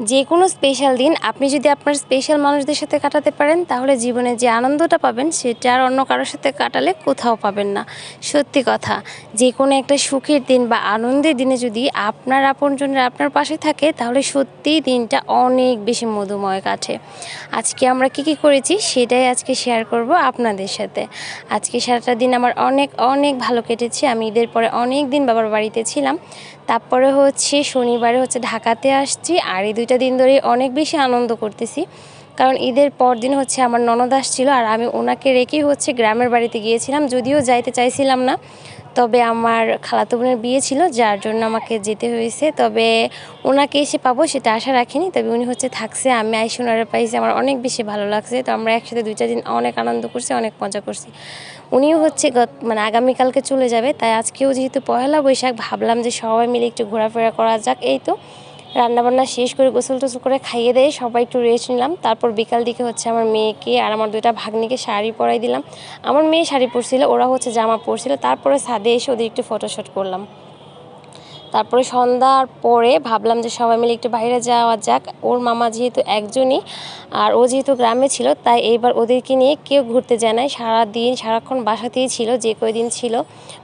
যে কোনো স্পেশাল দিন আপনি যদি আপনার স্পেশাল মানুষদের সাথে কাটাতে পারেন, তাহলে জীবনে যে আনন্দটা পাবেন সেটা আর অন্য কারোর সাথে কাটালে কোথাও পাবেন না। সত্যি কথা যে কোনো একটা সুখের দিন বা আনন্দের দিনে যদি আপনার আপনজনরা আপনার পাশে থাকে, তাহলে সত্যি দিনটা অনেক বেশি মধুময় কাটে। আজকে আমরা কি কি করেছি সেটাই আজকে শেয়ার করব আপনাদের সাথে। আজকে সারাটা দিন আমার অনেক অনেক ভালো কেটেছে। আমি ঈদের পরে অনেক দিন বাবার বাড়িতে ছিলাম। তারপরে হচ্ছে শনিবারে হচ্ছে ঢাকাতে আসছি। আর এই দুইটা দিন ধরে অনেক বেশি আনন্দ করতেছি। কারণ ঈদের পর দিন হচ্ছে আমার ননদ আসছিল আর আমি ওনাকে রেখেই হচ্ছে গ্রামের বাড়িতে গিয়েছিলাম। যদিও যাইতে চাইছিলাম না, তবে আমার খালাতো বোনের বিয়ে ছিল, যার জন্য আমাকে যেতে হয়েছে। তবে ওনাকে এসে পাবো সেটা আশা রাখিনি, তবে উনি হচ্ছে থাকছে, আমি আইসি ওনারা পাইছি, আমার অনেক বেশি ভালো লাগছে। তো আমরা একসাথে দুই চার দিন অনেক আনন্দ করছি, অনেক মজা করছি। উনিও হচ্ছে গত মানে আগামীকালকে চলে যাবে, তাই আজকেও যেহেতু পয়লা বৈশাখ, ভাবলাম যে সবাই মিলে একটু ঘোরাফেরা করা যাক, এই তো। রান্নাবান্না শেষ করে গোসল টোসল করে খাইয়ে দিয়ে সবাই একটু রেস্ট নিলাম। তারপর বিকাল দিকে হচ্ছে আমার মেয়েকে আর আমার দুইটা ভাগ্নিকে শাড়ি পরাই দিলাম। আমার মেয়ে শাড়ি পরছিল, ওরা হচ্ছে জামা পরছিল। তারপরে সাদে এসে ওদের একটু ফটোশ্যুট করলাম। তারপরে সন্ধ্যার পরে ভাবলাম যে সবাই মিলে একটু বাইরে যাওয়া যাক। ওর মামা যেহেতু একজনই, আর ও যেহেতু গ্রামে ছিল, তাই এইবার ওদেরকে নিয়ে কেউ ঘুরতে যায় নাই। সারাদিন, সারাক্ষণ বাসাতেই ছিল, যে কয়দিন ছিল।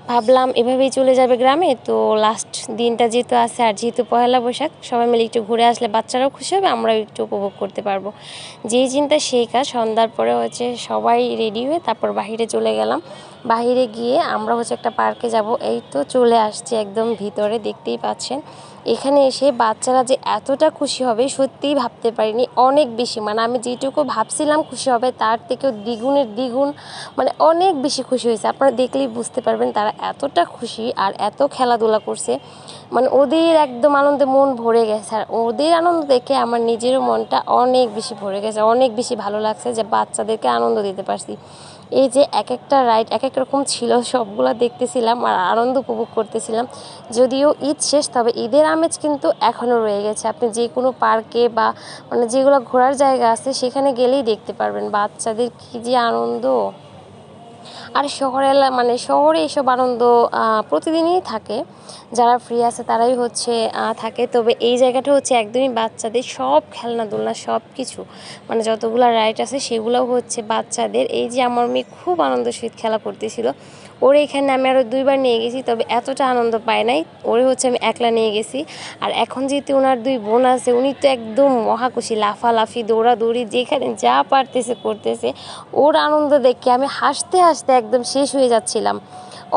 ভাবলাম এভাবেই চলে যাবে গ্রামে। তো লাস্ট দিনটা যেহেতু আছে, আর যেহেতু পয়লা বৈশাখ, সবাই মিলে একটু ঘুরে আসলে বাচ্চারাও খুশি হবে, আমরাও একটু উপভোগ করতে পারব। যেই চিন্তা, সেই কাজ। সন্ধ্যার পরে হচ্ছে সবাই রেডি হয়ে তারপর বাহিরে চলে গেলাম। বাহিরে গিয়ে আমরা হচ্ছে একটা পার্কে যাব। এই তো চলে আসছি একদম ভিতরে, দেখতেই পাচ্ছেন। এখানে এসে বাচ্চারা যে এতটা খুশি হবে, সত্যিই ভাবতে পারিনি। অনেক বেশি মানে আমি যেটুকু ভাবছিলাম খুশি হবে, তার থেকেও দ্বিগুণের দ্বিগুণ মানে অনেক বেশি খুশি হয়েছে। আপনারা দেখলেই বুঝতে পারবেন তারা এতটা খুশি আর এত খেলাধুলা করছে। মানে ওদের একদম আনন্দে মন ভরে গেছে। আর ওদের আনন্দ দেখে আমার নিজেরও মনটা অনেক বেশি ভরে গেছে, অনেক বেশি ভালো লাগছে যে বাচ্চাদেরকে আনন্দ দিতে পারছি। এই যে এক একটা রাইড এক এক রকম ছিল, সবগুলো দেখতেছিলাম আর আনন্দ উপভোগ করতেছিলাম। যদিও ঈদ শেষ, তবে ঈদের আমেজ কিন্তু এখনও রয়ে গেছে। আপনি যে কোনো পার্কে বা মানে যেগুলো ঘোরার জায়গা আছে, সেখানে গেলেই দেখতে পারবেন। বাচ্চাদের কী যে আনন্দ! আর শহরে মানে শহরে এসব আনন্দ প্রতিদিনই থাকে। যারা ফ্রি আছে তারাই হচ্ছে থাকে। তবে এই জায়গাটা হচ্ছে একদমই বাচ্চাদের সব খেলনা, দোলনা, সব কিছু। মানে যতগুলো রাইড আছে সেগুলোও হচ্ছে বাচ্চাদের। এই যে আমার মেয়ে খুব আনন্দ সহিত খেলা করতেছিল। ওর এখানে আমি আরও দুইবার নিয়ে গেছি, তবে এতটা আনন্দ পায় নাই। ওরে হচ্ছে আমি একলা নিয়ে গেছি। আর এখন যেহেতু ওনার দুই বোন আছে, উনি তো একদম মহাকুশি লাফালাফি, দৌড়াদৌড়ি, যেখানে যা পারতেছে, করতেছে। ওর আনন্দ দেখে আমি হাসতে হাসতে একদম শেষ হয়ে যাচ্ছিলাম।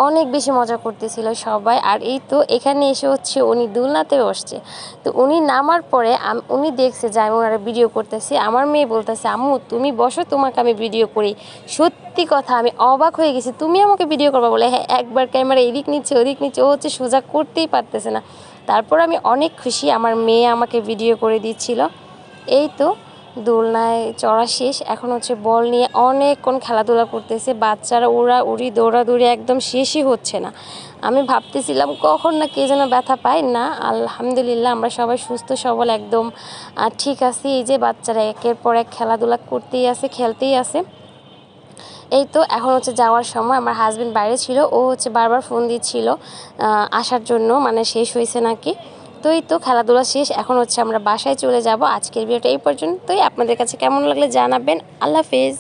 অনেক বেশি মজা করতেছিল সবাই, আর এই তো এখানে এসে হচ্ছে উনি দুলনাতে বসছে। তো উনি নামার পরে উনি দেখছে যে আমি ওনারা ভিডিও করতেছি। আমার মেয়ে বলতেছে, আম্মু, তুমি বসো, তোমাকে আমি ভিডিও করি। সত্যি কথা, আমি অবাক হয়ে গেছি, তুমি আমাকে ভিডিও করবা? বলে হ্যাঁ একবার ক্যামেরা এদিক নিচ্ছে, ওদিক নিচ্ছে। ও হচ্ছে সোজা করতেই পারতেছে না। তারপর আমি অনেক খুশি, আমার মেয়ে আমাকে ভিডিও করে দিচ্ছিল। এই তো দোলনায় চড়া শেষ। এখন হচ্ছে বল নিয়ে অনেকক্ষণ খেলাধুলা করতেছে। বাচ্চারা ওরা উড়ি দৌড়াদৌড়ি একদম শেষই হচ্ছে না। আমি ভাবতেছিলাম কখন না কে যেন ব্যথা পায়। না, আলহামদুলিল্লাহ আমরা সবাই সুস্থ, সবল একদম। ঠিক আছি, এই যে বাচ্চারা একের পর এক খেলাধুলা করতেই আছে, খেলতেই আছে। এই তো, এখন হচ্ছে যাওয়ার সময় আমার হাজবেন্ড বাইরে ছিল। ও হচ্ছে বারবার ফোন দিচ্ছিল আসার জন্য। মানে শেষ হয়েছে নাকি? তো এই তো খেলাধুলা শেষ, এখন হচ্ছে আমরা বাসায় চলে যাব। আজকের ভিডিওটা এই পর্যন্তই। আপনাদের কাছে কেমন লাগলে জানাবেন। আল্লাহ হাফেজ।